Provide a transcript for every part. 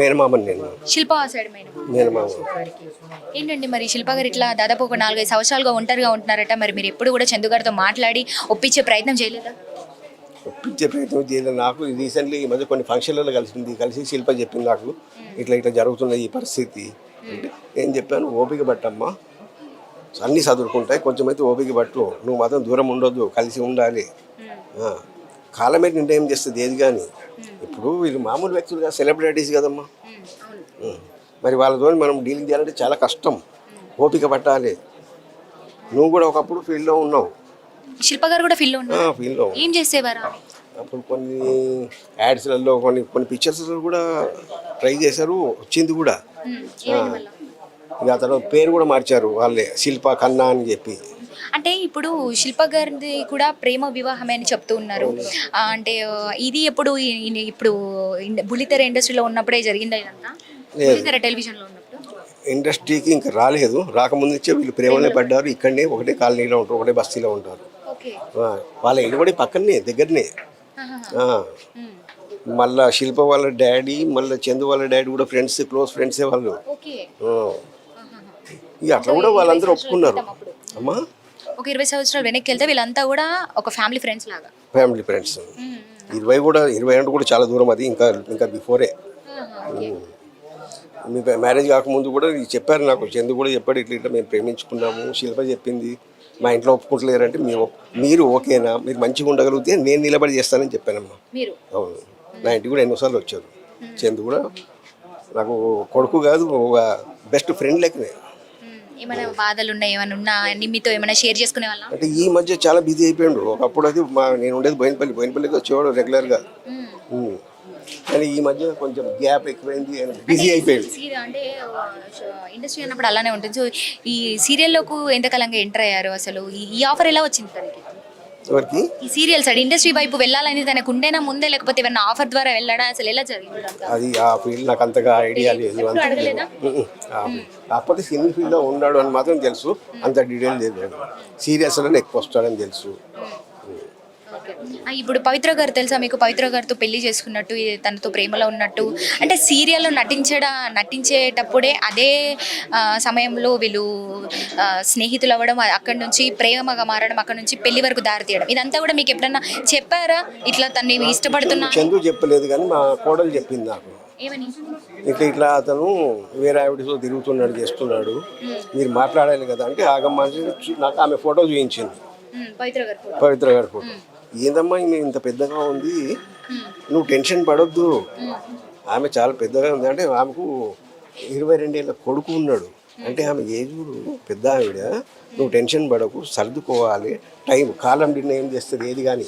మేనమామని నేను శిల్ప సైడ్ మైన మేనమామ. ఏంటండి మరి శిల్ప గారు ఇట్లా దాదాపు ఒక నాలుగైదు సంవత్సరాలుగా ఒంటరిగా ఉంటున్నారట మరి మీరు ఎప్పుడు కూడా చందు గారితో మాట్లాడి ఒప్పించే ప్రయత్నం చేయలేదా? ఒప్పించే ప్రయత్నం చేయలేదు. నాకు రీసెంట్లీ ఈ మధ్య కొన్ని ఫంక్షన్లలో కలిసింది కలిసి శిల్ప చెప్పింది నాకు. ఇట్లా ఇట్లా జరుగుతున్న ఈ పరిస్థితి. అంటే నేను చెప్పాను ఓపిక పట్టమ్మా. అన్నీ చదువుకుంటాయి కొంచెం అయితే ఓపిక పట్టు. నువ్వు మాత్రం దూరం ఉండొద్దు. కలిసి ఉండాలి. ఆ, కాలమే నిర్ణయం చేస్తుంది ఏది కానీ. ఇప్పుడు వీళ్ళు మామూలు వ్యక్తులుగా సెలబ్రిటీస్ కదమ్మా. మరి వాళ్ళతో మనం డీలింగ్ చేయాలంటే చాలా కష్టం. ఓపిక పట్టాలి. నువ్వు కూడా ఒకప్పుడు ఫీల్డ్లో ఉన్నావు. శిల్ప గారు కూడా ఫీల్ ఉన్నారు. ఫీల్డ్లో ఏం చేసేవారు? అప్పుడు కొన్ని యాడ్స్లలో కొన్ని కొన్ని పిక్చర్స్లో కూడా ట్రై చేశారు వచ్చింది కూడా? ఇక అతను పేరు కూడా మార్చారు వాళ్ళే శిల్ప కన్నా అని చెప్పి. అంటే ఇప్పుడు శిల్ప గారిది కూడా ప్రేమ వివాహమే అని చెప్తూ ఉన్నారు. అంటే ఇది ఎప్పుడు ఇప్పుడు బుల్లితెర ఇండస్ట్రీలో ఉన్నప్పుడే జరిగిందా ఇదంతా? బుల్లితెర టెలివిజన్లో ఉన్నప్పుడు? ఇండస్ట్రీకి ఇంకా రాలేదు. రాకముందు నుంచే వీళ్ళు ప్రేమలో పడ్డారు. ఇక్కడనే ఒకటే కాలనీలో ఉంటారు ఒకటే బస్తీలో ఉంటారు. వాళ్ళ ఇల్లు కూడా పక్కనే దగ్గరనే. మళ్ళా శిల్ప వాళ్ళ డాడీ మళ్ళీ చందు వాళ్ళ డాడీ కూడా ఫ్రెండ్స్ క్లోజ్ ఫ్రెండ్సే వాళ్ళు. ఇక అట్లా కూడా వాళ్ళందరూ ఒప్పుకున్నారు. అమ్మా? ఒక ఇరవై సంవత్సరాలు వెనక్కి వెళ్తే వీళ్ళంతా కూడా ఒక ఫ్యామిలీ ఫ్రెండ్స్ లాగా. ఫ్యామిలీ ఫ్రెండ్స్ ఇరవై కూడా ఇరవై అంటే కూడా చాలా దూరం అది ఇంకా ఇంకా బిఫోరే మీ మ్యారేజ్ కాకముందు కూడా చెప్పారు నాకు చందు కూడా చెప్పాడు ఇట్లా ఇట్లా మేము ప్రేమించుకున్నాము శిల్ప చెప్పింది మా ఇంట్లో ఒప్పుకుంటలేరంటే మీ మీరు ఓకేనా మీరు మంచిగా ఉండగలిగితే నేను నిలబడి చేస్తానని చెప్పానమ్మా. మీరు? అవును. నా ఇంటికి కూడా ఎన్నోసార్లు వచ్చారు. చందు కూడా నాకు కొడుకు కాదు ఒక బెస్ట్ ఫ్రెండ్ లెక్కనే. ఏమైనా బాధలు ఉన్నాయి ఏమైనా ఉన్నా? అన్ని మీతో ఏమైనా షేర్ చేసుకునే వాళ్ళ? అంటే ఈ మధ్య చాలా బిజీ అయిపోయాడు ఒకప్పుడు అది మా నేను ఉండేది బోయినపల్లి. బోయినపల్లికి వచ్చేవాడు రెగ్యులర్గా. కానీ ఈ మధ్య కొంచెం గ్యాప్ ఎక్కువైంది బిజీ అయిపోయాడు అంటే ఇండస్ట్రీ అన్నప్పుడు అలానే ఉంటుంది. సో ఈ సీరియల్లోకి ఎంతకాలంగా ఎంటర్ అయ్యారు అసలు? ఈ- ఈ ఆఫర్ ఎలా వచ్చింది తనకి? ఎవరికి? ఈ సీరియల్ సైడ్ ఇండస్ట్రీ వైపు వెళ్ళాలని తనకు ఉండేనా ముందే లేకపోతే ఏమైనా ఆఫర్ ద్వారా వెళ్ళడా? అసలు ఎలా జరిగింది? అది ఆ ఫీల్డ్ నాకు అంతగా ఐడియా లేదు. కాకపోతే సినీ ఫీల్డ్లో ఉన్నాడు అని మాత్రం తెలుసు. అంత డీటెయిల్ తెలియదు సీరియస్లోనే ఎక్కువ వస్తాడని తెలుసు. ఇప్పుడు పవిత్ర గారు తెలుసా? మీకు పవిత్ర గారితో పెళ్ళి చేసుకున్నట్టు తనతో ప్రేమలో ఉన్నట్టు. అంటే సీరియల్లో నటించడా నటించేటప్పుడే అదే సమయంలో వీళ్ళు స్నేహితులు అవ్వడం అక్కడి నుంచి ప్రేమగా మారడం అక్కడి నుంచి పెళ్ళి వరకు దారి తీయడం. ఇదంతా కూడా మీకు ఎప్పుడన్నా చెప్పారా? ఇట్లా తన్ని ఇష్టపడుతున్నా చందు చెప్పలేదు కానీ మా కోడలు చెప్పింది నాకు. ఇట్లా ఇట్లా అతను వేరే ఆవిడతో తిరుగుతున్నాడు చేస్తున్నాడు. మీరు మాట్లాడాలి కదా అంటే ఆగమ్మ నాకు ఆమె ఫోటో చూపించింది. పవిత్ర గారి ఫోటో. ఏందమ్మా ఈమె ఇంత పెద్దగా ఉంది? నువ్వు టెన్షన్ పడొద్దు. ఆమె చాలా పెద్దగా ఉంది. అంటే ఆమెకు ఇరవై రెండేళ్ళ కొడుకు ఉన్నాడు. అంటే ఆమె ఏజుడు పెద్ద ఆవిడ. నువ్వు టెన్షన్ పడకు సర్దుకోవాలి. టైం కాలం నిర్ణయం చేస్తుంది ఏది కానీ.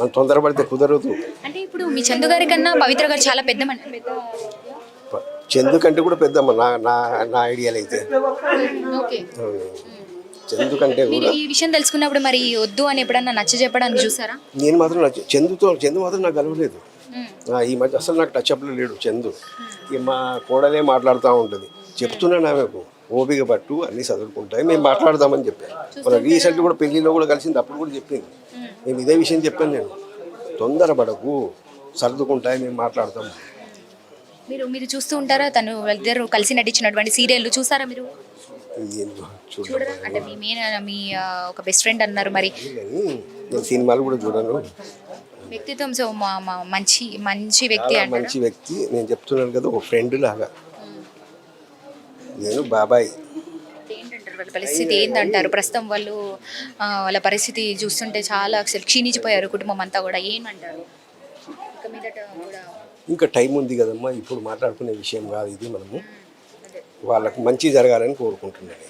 మనం తొందరపడితే కుదరదు. అంటే ఇప్పుడు మీ చందు గారి కన్నా పవిత్ర గారు చాలా పెద్ద చందు కంటే కూడా పెద్దమ్మ నా నా నా ఐడియాలు అయితే. ఓకే చందు కంటే మీరు కూడా ఈ విషయం తెలుసుకున్నప్పుడు మరి వద్దు అని ఎప్పుడన్నా నచ్చ చెప్పడానికి చూసారా? నేను మాత్రం నచ్చ- చందుతో చందు మాత్రం నాకు కలవలేదు. ఆ, ఈ మధ్య అసలు నాకు టచ్ అప్లో లేడు చందు. మా కోడలే మాట్లాడుతూ ఉంటుంది. చెప్తున్నాను ఆమెకు ఓపిక పట్టు అన్నీ చదువుకుంటాయి మేము మాట్లాడదామని చెప్పాను మన రీసెంట్ కూడా పెళ్ళిలో కూడా కలిసింది. అప్పుడు కూడా చెప్పింది. మేము. ఇదే విషయం చెప్పాను నేను. తొందరపడకు సర్దుకుంటాయి మేము మాట్లాడతాం. మీరు మీరు చూస్తూ ఉంటారా? తను వాళ్ళిద్దరు కలిసి నటించినటువంటి సీరియల్ చూసారా మీరు? చూడండి అంటే మీ మెయిన్ మీ ఒక బెస్ట్ ఫ్రెండ్ అన్నారు మరి. నేను సినిమాలు కూడా చూడను. వ్యక్తిత్వం సో మంచి మంచి వ్యక్తి చాలా మంచి వ్యక్తి. నేను చెప్తున్నాను కదా ఒక ఫ్రెండ్ లాగా. నేను బాబాయ్. ఏంటంటారు? వాళ్ళ పరిస్థితి ఏంటంటారు ప్రస్తుతం వాళ్ళు ఆ, వాళ్ళ పరిస్థితి చూస్తుంటే చాలా అసలు క్షీణించిపోయారు కుటుంబం అంతా కూడా. ఏమంటారు? ఇక మీదట కూడా ఇంకా టైం ఉంది కదమ్మా ఇప్పుడు మాట్లాడుకునే విషయం కాదు ఇది మనము. వాళ్ళకు మంచి జరగాలని కోరుకుంటున్నాను.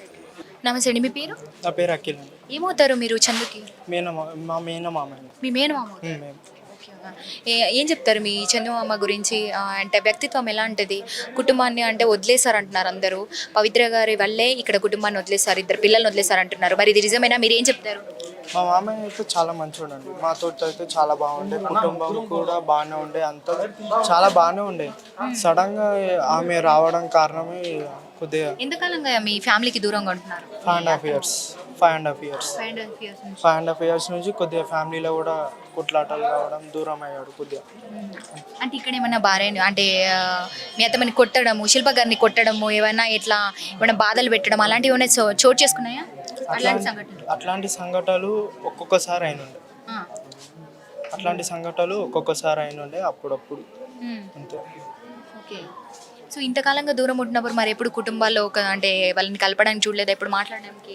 నమస్తే అండి మీ పేరు? నా పేరు అఖిల్ అండి. ఏమవుతారు మీరు చందుకి మేనమా మా మేనమామ మీ మేనమామ. ఏ- ఏం చెప్తారు మీ చందమామ గురించి? అంటే వ్యక్తిత్వం ఎలాంటిది? కుటుంబాన్ని అంటే వదిలేశారు అంటున్నారు అందరూ. పవిత్ర గారి వల్లే ఇక్కడ కుటుంబాన్ని వదిలేశారు ఇద్దరు పిల్లల్ని వదిలేశారు అంటున్నారు మరి ఇది నిజమేనా? మీరు ఏం చెప్తారు? మా మామయ్య అయితే చాలా మంచోడు అండి మాతో అయితే చాలా బాగుండే. కుటుంబం కూడా బాగానే ఉండే. అంతా చాలా బాగానే ఉండే. సడన్గా ఆమె రావడం కారణమే కొద్దిగా ఎంతకాలంగా మీ ఫ్యామిలీకి దూరంగా ఉంటున్నారు? Five and half years five and half years five and half years నుంచి. ఫైవ్ అండ్ హాఫ్ ఇయర్స్ నుంచి కొద్దిగా ఫ్యామిలీలో కూడా కొట్లాటలు కావడం దూరం అయ్యాడు కొద్దిగా. అంటే ఇక్కడ ఏమైనా భార్య అంటే మీ అత్తమ్మని కొట్టడము శిల్ప గారిని కొట్టడము ఏమైనా ఇట్లా ఏమైనా బాధలు పెట్టడం అలాంటివి ఏమైనా చోటు చేసుకున్నాయా? అలాంటి సంఘటనలు. అట్లాంటి సంఘటనలు ఒక్కొక్కసారి అయినుండే. అట్లాంటి సంఘటనలు ఒక్కొక్కసారి అయినుండే అప్పుడప్పుడు. అంతే. ఓకే. సో ఇంతకాలంగా దూరం ఉంటున్నప్పుడు మరి ఎప్పుడు కుటుంబాల్లో ఒక అంటే వాళ్ళని కలపడానికి చూడలేదా? ఎప్పుడు మాట్లాడడానికి?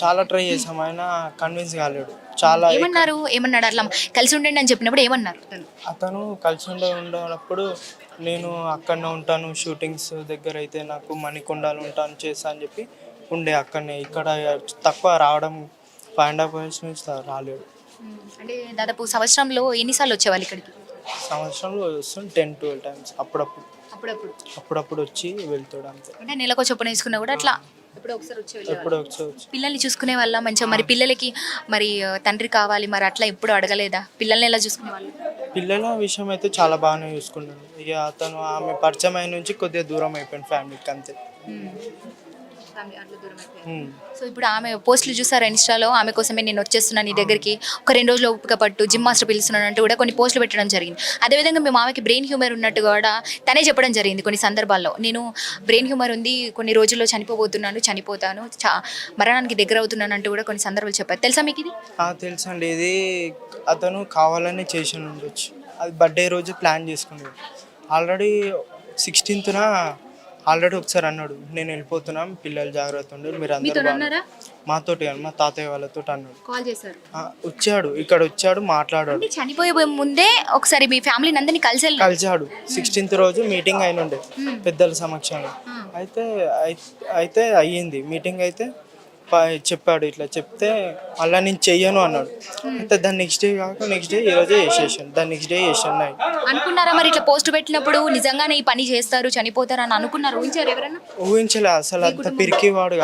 చాలా ట్రై చేసాం అయినా కన్విన్స్ కాలేడు చాలా ఏమన్నారు? ఏమన్నాడు? అట్లా కలిసి ఉండండి అని చెప్పినప్పుడు ఏమన్నారు? తను? అతను కలిసి ఉండే ఉండేటప్పుడు నేను అక్కడనే ఉంటాను. షూటింగ్స్ దగ్గర అయితే నాకు మణికొండలు ఉంటాను చేస్తా అని చెప్పి ఉండే అక్కడనే. ఇక్కడ తక్కువ రావడం ఫైవ్ అండ్ హాఫ్ ఇయర్స్ నుంచి రాలేడు. అంటే దాదాపు సంవత్సరంలో ఎన్నిసార్లు వచ్చేవాళ్ళు ఇక్కడికి? సంవత్సరంలో వస్తుంది టెన్ ట్వెల్వ్ టైమ్స్ అప్పుడప్పుడు. అప్పుడప్పుడు. అప్పుడప్పుడు వచ్చి వెళ్తాడు అంతే. అంటే నెలకు చొప్పున వేసుకున్నా కూడా అట్లా ఎప్పుడో ఒకసారి వచ్చి వెళ్ళేవాళ్ళు. ఎప్పుడు వచ్చి వచ్చి. పిల్లల్ని చూసుకునే వాళ్ళ మంచిగా. మరి పిల్లలకి మరి తండ్రి కావాలి మరి అట్లా ఎప్పుడు అడగలేదా? పిల్లల్ని ఎలా చూసుకునే వాళ్ళు? పిల్లల విషయం అయితే చాలా బాగానే చూసుకున్నాడు ఇక అతను ఆమె పరిచయం అయిన నుంచి కొద్దిగా దూరం అయిపోయింది ఫ్యామిలీకి అంతే. ఉమ్. సో ఇప్పుడు ఆమె పోస్టులు చూసారా ఇన్స్టాలో ఆమె కోసమే నేను వచ్చేస్తున్నాను నీ దగ్గరికి. ఒక రెండు రోజులు ఓపిక పట్టు జిమ్ మాస్టర్ పిలుస్తున్నాను అంటూ కూడా కొన్ని పోస్టులు పెట్టడం జరిగింది. అదేవిధంగా మేము ఆమెకి బ్రెయిన్ హ్యూమర్ ఉన్నట్టు కూడా తనే చెప్పడం జరిగింది కొన్ని సందర్భాల్లో. నేను బ్రెయిన్ హ్యూమర్ ఉంది కొన్ని రోజుల్లో చనిపోబోతున్నాను చనిపోతాను చా మరణానికి దగ్గర అవుతున్నాను అంటూ కూడా కొన్ని సందర్భాలు చెప్పారు. తెలుసా మీకు ఇది? ఆ, తెలుసండి. ఇది అతను కావాలని చేసి ఉండొచ్చు. అది బర్త్డే రోజు ప్లాన్ చేసుకున్నాడు. ఆల్రెడీ సిక్స్టీన్త్న ఆల్రెడీ ఒకసారి అన్నాడు నేను వెళ్ళిపోతున్నాం పిల్లలు జాగ్రత్త ఉండు మీరు అందరూ బాగా-" అన్నారా? మాతోటి మా తాతయ్య వాళ్ళతో అన్నాడు. కాల్ చేశారు. ఆ, వచ్చాడు ఇక్కడ వచ్చాడు మాట్లాడాడు. చనిపోయే ముందే ఒకసారి మీ ఫ్యామిలీని అందరినీ కలిసి కలిసాడు సిక్స్టీన్త్ రోజు మీటింగ్ అయిన ఉండే పెద్దల సమక్షంలో. అయితే అయి- అయితే అయ్యింది. మీటింగ్ అయితే ప- చెప్పాడు ఇట్లా చెప్తే మళ్ళీ నేను చెయ్యను అన్నాడు. అయితే దాని నెక్స్ట్ డే కాక నెక్స్ట్ డే ఈరోజే చేసేసాను. దాని నెక్స్ట్ డే చేసాను నైట్. అనుకున్నారా మరి ఇట్లా పోస్ట్ పెట్టినప్పుడు నిజంగానే ఈ పని చేస్తారు చనిపోతారు అని అనుకున్నారు? ఊహించారు ఎవరన్నా? ఊహించలే అసలు అంత పిరికివాడు కాదు